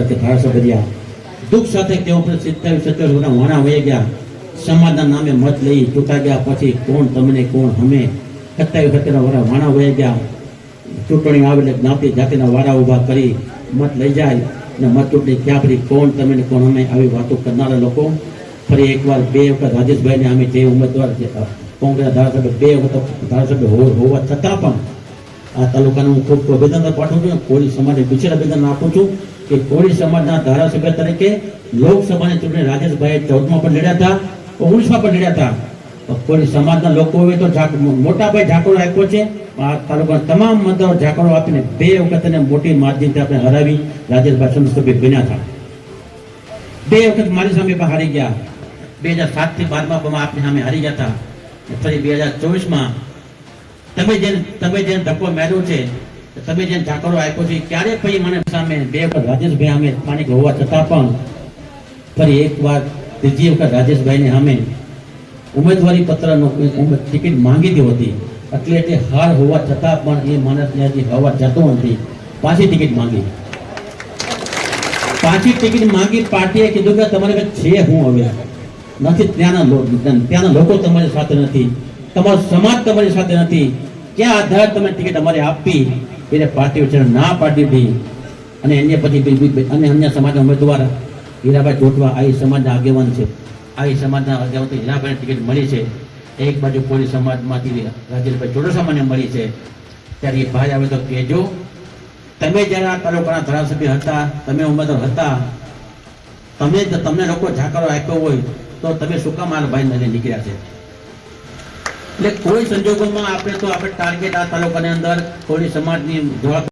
તરીકે ધારાસભ્ય રહ્યા દુઃખ સાથે તેઓ પર સિત્તેર, સત્તર વર્ષના વણા વહી ગયા. સમાજના નામે મત લઈ ચૂંટા ગયા. પછી કોણ તમને, કોણ અમે? સત્તાવીસ સત્તર વરા વાણા વહી ગયા. ચૂંટણી આવે એટલે જ્ઞાતિ જાતિના વારા ઊભા કરી મત લઈ જાય અને મત ચૂંટણી ક્યાં ફરી કોણ તમે ને કોણ અમે આવી વાતો કરનારા લોકો? ફરી એકવાર બે વખત રાજેશભાઈને અમે જે ઉમેદવાર કોંગ્રેસ ધારાસભ્ય, બે વખત ધારાસભ્ય હોવા છતાં પણ આ તાલુકાનું હું ખૂબ અભિનંદન પાઠવું છું કોળી સમાજને વિશેષ અભિનંદન આપું છું. કે કોળી સમાજના ધારાસભ્ય તરીકે લોકસભાની ચૂંટણી રાજેશભાઈ ચૌદમાં પણ લડ્યા હતા, ઓગણીસમાં પણ લડ્યા હતા. કોળી સમાજના લોકોએ તો મોટાભાઈ ઝાકડો આપ્યો છે. આ તાલુકાના તમામ મતદારો ઝાકડો આપીને બે વખત મોટી માર્જિનથી આપણે હરાવી રાજેશભાઈ સંસદસભ્ય બન્યા હતા. બે વખત મારી સામે પણ હારી ગયા. બે હજાર સાતથી બારમાં પણ આપની સામે હારી ગયા હતા. ફરી બે હજાર ચોવીસમાં તમે જેને તમે જેને ધક્કો મેળવ્યો છે તમે જેને ઝાકરો આપ્યો છે, ક્યારે પછી મને સામે બે વખત રાજેશભાઈ અમે સ્થાનિક હોવા છતાં પણ ફરી એકવાર ત્રીજી વખત રાજેશભાઈને અમે ઉમેદવારી પત્રનો ટિકિટ માંગી દીધી હતી. એટલે એટલે હાર હોવા છતાં પણ એ માણસને હજી હવા જતો નથી. પાછી ટિકિટ માંગી. પાછી ટિકિટ માંગી પાર્ટીએ કીધું કે તમારે કંઈક છે હું હવે? નથી, ત્યાંના ત્યાંના લોકો તમારી સાથે નથી. તમારો સમાજ તમારી સાથે નથી. ક્યાં આધાર તમે ટિકિટ અમારે આપી? એટલે પાર્ટી વચ્ચે ના પાડી હતી. અને એને પછી અને અન્ય સમાજના ઉમેદવાર હીરાભાઈ ચોટવા આ સમાજના આગેવાન છે. આ સમાજના આગેવાન હીરાભાઈને ટિકિટ મળી છે. એક બાજુ કોળી સમાજમાંથી રાજેશભાઈ ચોડસામાને મળી છે. ત્યારે એ ભાઈ આવે તો કહેજો, તમે જ્યારે આ તાલુકાના ધારાસભ્ય હતા, તમે ઉમેદવાર હતા, તમે તમને લોકો ઝાકરો આપ્યો હોય, તો તમે શું કામ આ ભાઈ નીકળ્યા છે? એટલે કોઈ સંજોગોમાં આપણે તો આપણે ટાર્ગેટ આ તાલુકાની અંદર કોળી સમાજની